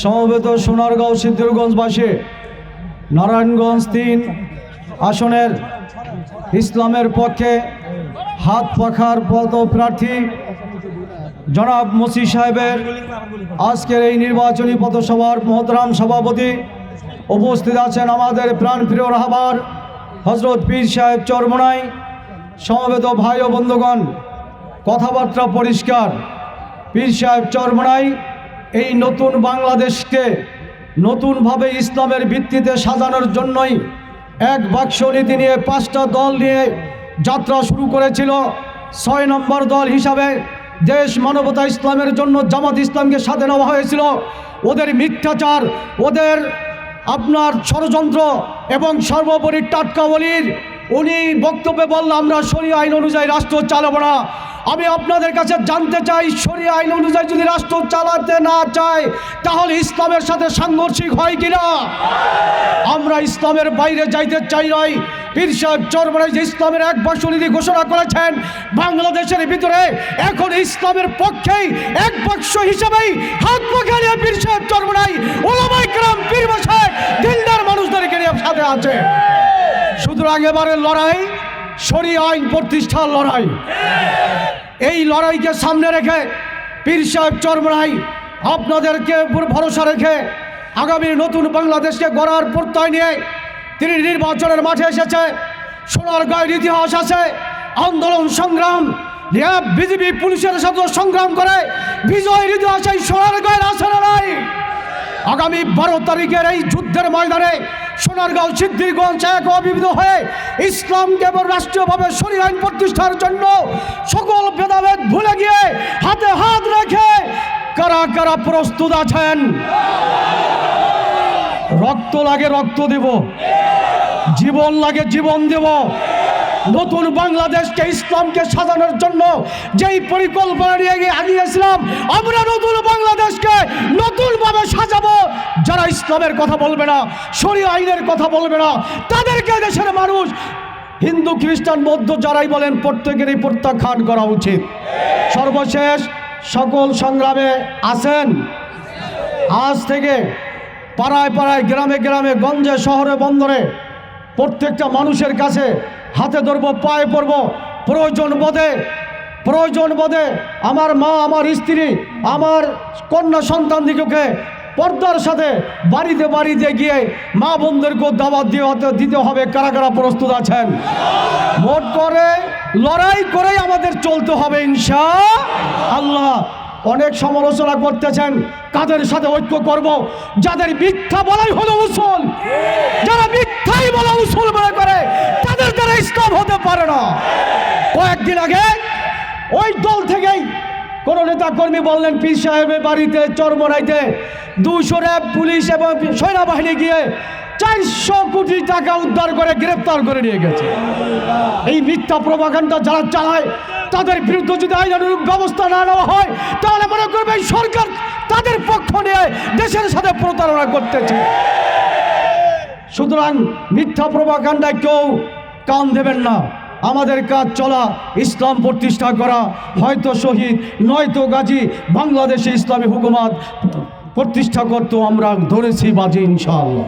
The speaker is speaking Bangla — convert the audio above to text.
সমবেত সোনারগাঁও সিদ্ধিরগঞ্জবাসী, নারায়ণগঞ্জ তিন আসনের ইসলামের পক্ষে হাত পাখার পদ প্রার্থী জনাব মসি সাহেবের আজকের এই নির্বাচনী পথসভার মহতরাম সভাপতি উপস্থিত আছেন আমাদের প্রাণপ্রিয় রাহবার হজরত পীর সাহেব চরমনাই, সমবেত ভাই ও বন্ধুগণ, কথাবার্তা পরিষ্কার। পীর সাহেব চরমনাই এই নতুন বাংলাদেশকে নতুনভাবে ইসলামের ভিত্তিতে সাজানোর জন্যই এক বাক্স নীতি নিয়ে পাঁচটা দল নিয়ে যাত্রা শুরু করেছিল। ছয় নম্বর দল হিসাবে দেশ মানবতা ইসলামের জন্য জামাত ইসলামকে সাথে নেওয়া হয়েছিল। ওদের মিথ্যাচার, ওদের আপনার ষড়যন্ত্র এবং সর্বোপরি টাটকাবলির উনি বক্তব্যে বলল, আমরা সরিয়া আইন অনুযায়ী রাষ্ট্র চালাবো না। আমি আপনাদের কাছে জানতে চাই সরিয়া আইন অনুযায়ী যদি রাষ্ট্র চালাতে না চায়, তাহলে ইসলামের সাথে সাংঘর্ষিক হয় কিনা? আমরা ইসলামের বাইরে যাইতে চাই নয় পীর সাহেব চরমরাই যে ইসলামের এক বাক্সনীতি ঘোষণা করেছেন, বাংলাদেশের ভিতরে এখন ইসলামের পক্ষেই এক বাক্স হিসাবেই হাত পাখা নিয়ে পীর সাহেব চরমরাই ওলামাই গ্রাম পীর বসায় দিলদার মানুষদেরকে নিয়ে সাথে আছে। সুতরাং এবারের লড়াই সরি আইন প্রতিষ্ঠার লড়াই। এই লড়াইকে সামনে রেখে পীর সাহেব চরমরাই আপনাদেরকে উপর ভরসা রেখে আগামী নতুন বাংলাদেশকে গড়ার প্রত্যয় নিয়ে তিনি নির্বাচনের মাঠে এসেছে। সোনার গায়ের ইতিহাস আছে। আন্দোলন, সংগ্রাম বিজেপি পুলিশের সাথে সংগ্রাম করে। বিজয়ের ইতিহাস এই সোনার গায়ের আগামী বারো তারিখের এই যুদ্ধের ময়দানে সোনারগাঁও সিদ্ধিরগঞ্জ এক অবিবিধ হয়ে ইসলামকে এবং রাষ্ট্রীয়ভাবে সরি আইন প্রতিষ্ঠার জন্য সকল ভেদাভেদ ভুলে গিয়ে হাতে হাত রেখে কারা কারা প্রস্তুত আছেন? রক্ত লাগে রক্ত দেব। জীবন লাগে জীবন দেব। নতুন বাংলাদেশকে ইসলামকে সাজানোর জন্য যেই পরিকল্পনা নিয়ে গিয়ে আগিয়েছিলাম আমরা নতুন বাংলাদেশকে নতুনভাবে সাজাবো যারা ইসলামের কথা বলবে না, শরীয় আইনের কথা বলবে না, তাদেরকে দেশের মানুষ, হিন্দু, খ্রিস্টান, বৌদ্ধ যারাই বলেন, প্রত্যেকেরই প্রত্যাখ্যান করা উচিত। সর্বশেষ সকল সংগ্রামে আছেন আজ থেকে পাড়ায় পাড়ায়, গ্রামে গ্রামে, গঞ্জে, শহরে, বন্দরে প্রত্যেকটা মানুষের কাছে হাতে ধরবো, পায়ে পড়ব, প্রয়োজন বোধে প্রয়োজন বোধে আমার মা, আমার স্ত্রী, আমার কন্যা সন্তান দিকে পর্দার সাথে বাড়িতে বাড়িতে গিয়ে মা বোনদেরকেও দাবাত দিয়ে দিতে হবে। কারা কারা প্রস্তুত আছেন? মোট করে, লড়াই করেই আমাদের চলতে হবে ইনশা আল্লাহ। অনেক সমালোচনা করতেছেন, কাদের সাথে ঐক্য করব? যাদের মিথ্যা বলাই হলো উসুল, যারা মিথ্যাই বলা উসুল মনে করে, তাদের দ্বারা ইসলাম হতে পারে না। কয়েকদিন আগে ওই দল থেকেই কোন নেতা কর্মী বললেন, পীর সাহেবের বাড়িতে চরমরাইতে দুশো র্যাব, পুলিশ এবং সেনাবাহিনী গিয়ে চারশো কোটি টাকা উদ্ধার করে গ্রেপ্তার করে নিয়ে গেছে। এই মিথ্যা প্রভাকাণ্ডা যারা চালায়, তাদের বিরুদ্ধে যদি আইনানুরূপ ব্যবস্থা না নেওয়া হয়, তাহলে মনে করবে সরকার তাদের পক্ষ নিয়ে দেশের সাথে প্রতারণা করতেছে। সুতরাং মিথ্যা প্রভাকাণ্ডায় কেউ কান দেবেন না। আমাদের কাজ চলা, ইসলাম প্রতিষ্ঠা করা, হয়তো শহীদ, নয়তো গাজী, বাংলাদেশে ইসলামী হুকুমাত প্রতিষ্ঠা করতো আমরা ধরেছি বাজি ইনশাআল্লাহ।